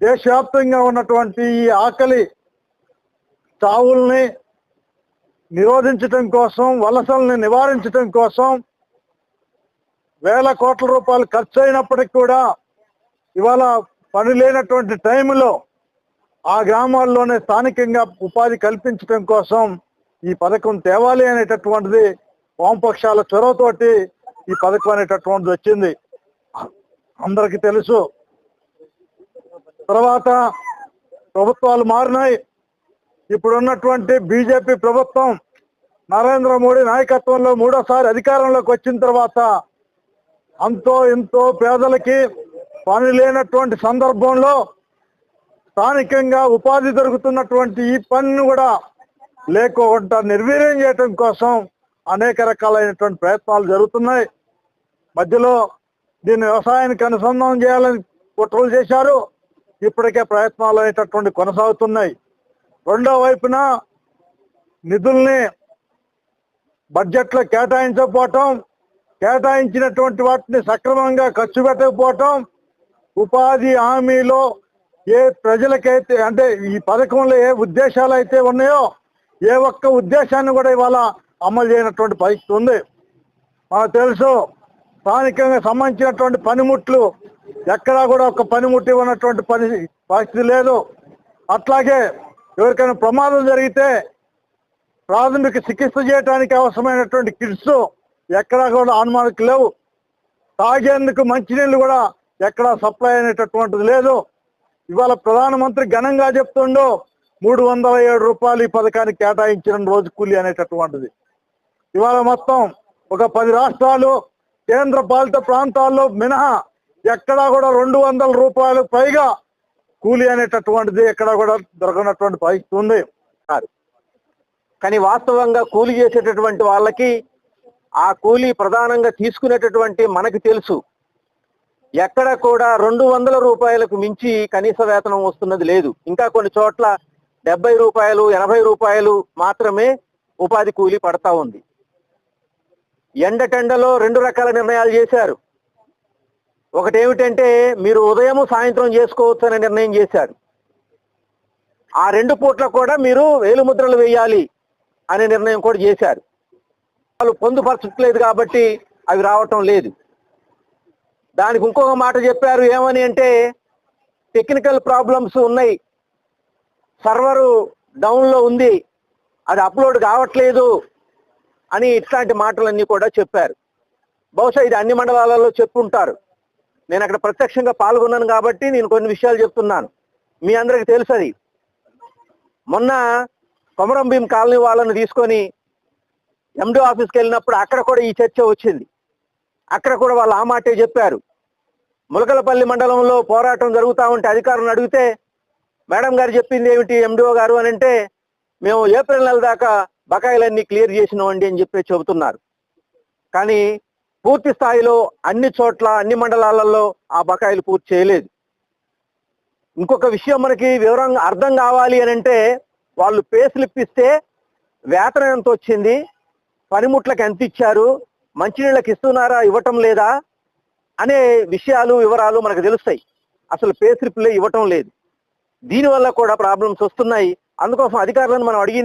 దేశవ్యాప్తంగా ఉన్నటువంటి ఈ ఆకలి చావుల్ని నిరోధించటం కోసం వలసల్ని నివారించటం కోసం వేల కోట్ల రూపాయలు ఖర్చు అయినప్పటికీ కూడా ఇవాళ పని లేనటువంటి టైంలో ఆ గ్రామాల్లోనే స్థానికంగా ఉపాధి కల్పించడం కోసం ఈ పథకం తేవాలి అనేటటువంటిది వామపక్షాల చొరవతోటి ఈ పథకం అనేటటువంటిది వచ్చింది. అందరికీ తెలుసు తర్వాత ప్రభుత్వాలు మారినాయి. ఇప్పుడున్నటువంటి బీజేపీ ప్రభుత్వం నరేంద్ర మోడీ నాయకత్వంలో మూడోసారి అధికారంలోకి వచ్చిన తర్వాత అంతో ఇంతో పేదలకి పని లేనటువంటి సందర్భంలో స్థానికంగా ఉపాధి దొరుకుతున్నటువంటి ఈ పనిని కూడా లేకోకుండా నిర్వీర్యం చేయటం కోసం అనేక రకాలైనటువంటి ప్రయత్నాలు జరుగుతున్నాయి. మధ్యలో దీన్ని వ్యవసాయానికి అనుసంధానం చేయాలని కుట్రలు చేశారు. ఇప్పటికే ప్రయత్నాలు అనేటటువంటి కొనసాగుతున్నాయి. రెండో వైపున నిధుల్ని బడ్జెట్లో కేటాయించకపోవటం కేటాయించినటువంటి వాటిని సక్రమంగా ఖర్చు పెట్టకపోవటం ఉపాధి హామీలో ఏ ప్రజలకైతే అంటే ఈ పథకంలో ఏ ఉద్దేశాలు అయితే ఉన్నాయో ఏ ఒక్క ఉద్దేశాన్ని కూడా ఇవాళ అమలు చేయనటువంటి పరిస్థితి ఉంది. మనకు తెలుసు స్థానికంగా సంబంధించినటువంటి పనిముట్లు ఎక్కడా కూడా ఒక పనిముట్టి ఉన్నటువంటి పని పరిస్థితి లేదు. అట్లాగే ఎవరికైనా ప్రమాదం జరిగితే ప్రాథమిక చికిత్స చేయడానికి అవసరమైనటువంటి కిట్స్ ఎక్కడా కూడా అనుమానికి లేవు. తాగేందుకు మంచినీళ్ళు కూడా ఎక్కడా సప్లై అనేటటువంటిది లేదు. ఇవాళ ప్రధానమంత్రి ఘనంగా చెప్తుండో మూడు వందల ఏడు రూపాయలు ఈ పథకానికి కేటాయించిన రోజు కూలి అనేటటువంటిది. ఇవాళ మొత్తం ఒక పది రాష్ట్రాలు కేంద్ర పాలిత ప్రాంతాల్లో మినహా ఎక్కడా కూడా రెండు వందల రూపాయలు పైగా కూలి అనేటటువంటిది ఎక్కడా కూడా దొరకనటువంటి పరిస్థితి ఉంది. కానీ వాస్తవంగా కూలి చేసేటటువంటి వాళ్ళకి ఆ కూలీ ప్రధానంగా తీసుకునేటటువంటి మనకి తెలుసు. ఎక్కడ కూడా రెండు వందల రూపాయలకు మించి కనీస వేతనం వస్తున్నది లేదు. ఇంకా కొన్ని చోట్ల డెబ్బై రూపాయలు ఎనభై రూపాయలు మాత్రమే ఉపాధి కూలీ పడతా ఉంది. ఎండటెండలో రెండు రకాల నిర్ణయాలు చేశారు. ఒకటి ఏమిటంటే మీరు ఉదయం సాయంత్రం చేసుకోవచ్చు అనే నిర్ణయం చేశారు. ఆ రెండు పూట్ల కూడా మీరు వేలుముద్రలు వేయాలి అనే నిర్ణయం కూడా చేశారు. వాళ్ళు పొందుపరచట్లేదు కాబట్టి అవి రావటం లేదు. దానికి ఇంకొక మాట చెప్పారు ఏమని అంటే టెక్నికల్ ప్రాబ్లమ్స్ ఉన్నాయి. సర్వరు డౌన్లో ఉంది. అది అప్లోడ్ కావట్లేదు. అని ఇట్లాంటి మాటలన్నీ కూడా చెప్పారు. బహుశా ఇది అన్ని మండలాలలో చెప్పుంటారు. నేను అక్కడ ప్రత్యక్షంగా పాల్గొన్నాను కాబట్టి నేను కొన్ని విషయాలు చెప్తున్నాను. మీ అందరికి తెలుసు అది మొన్న కొమరం భీం కాలనీ వాళ్ళని తీసుకొని ఎండి ఆఫీస్కి వెళ్ళినప్పుడు అక్కడ కూడా ఈ చర్చ వచ్చింది. అక్కడ కూడా వాళ్ళు ఆ మాటే చెప్పారు. ములకలపల్లి మండలంలో పోరాటం జరుగుతూ ఉంటే అధికారులను అడిగితే మేడం గారు చెప్పింది ఏమిటి ఎండిఓ గారు? అని అంటే మేము ఏప్రిల్ నెల దాకా బకాయిలన్నీ క్లియర్ చేసినామండి అని చెప్పి చెబుతున్నారు. కానీ పూర్తి స్థాయిలో అన్ని చోట్ల అన్ని మండలాలలో ఆ బకాయిలు పూర్తి చేయలేదు. ఇంకొక విషయం మనకి వివరంగా అర్థం కావాలి అని అంటే వాళ్ళు పే స్లిప్ ఇస్తే వేతనం ఎంత వచ్చింది? పనిముట్లకు ఎంత ఇచ్చారు? మంచినీళ్ళకి ఇస్తున్నారా ఇవ్వటం లేదా? అనే విషయాలు వివరాలు మనకు తెలుస్తాయి. అసలు పే స్లిప్లే ఇవ్వటం లేదు. దీనివల్ల కూడా ప్రాబ్లమ్స్ వస్తున్నాయి. అందుకోసం అధికారులను మనం అడిగింది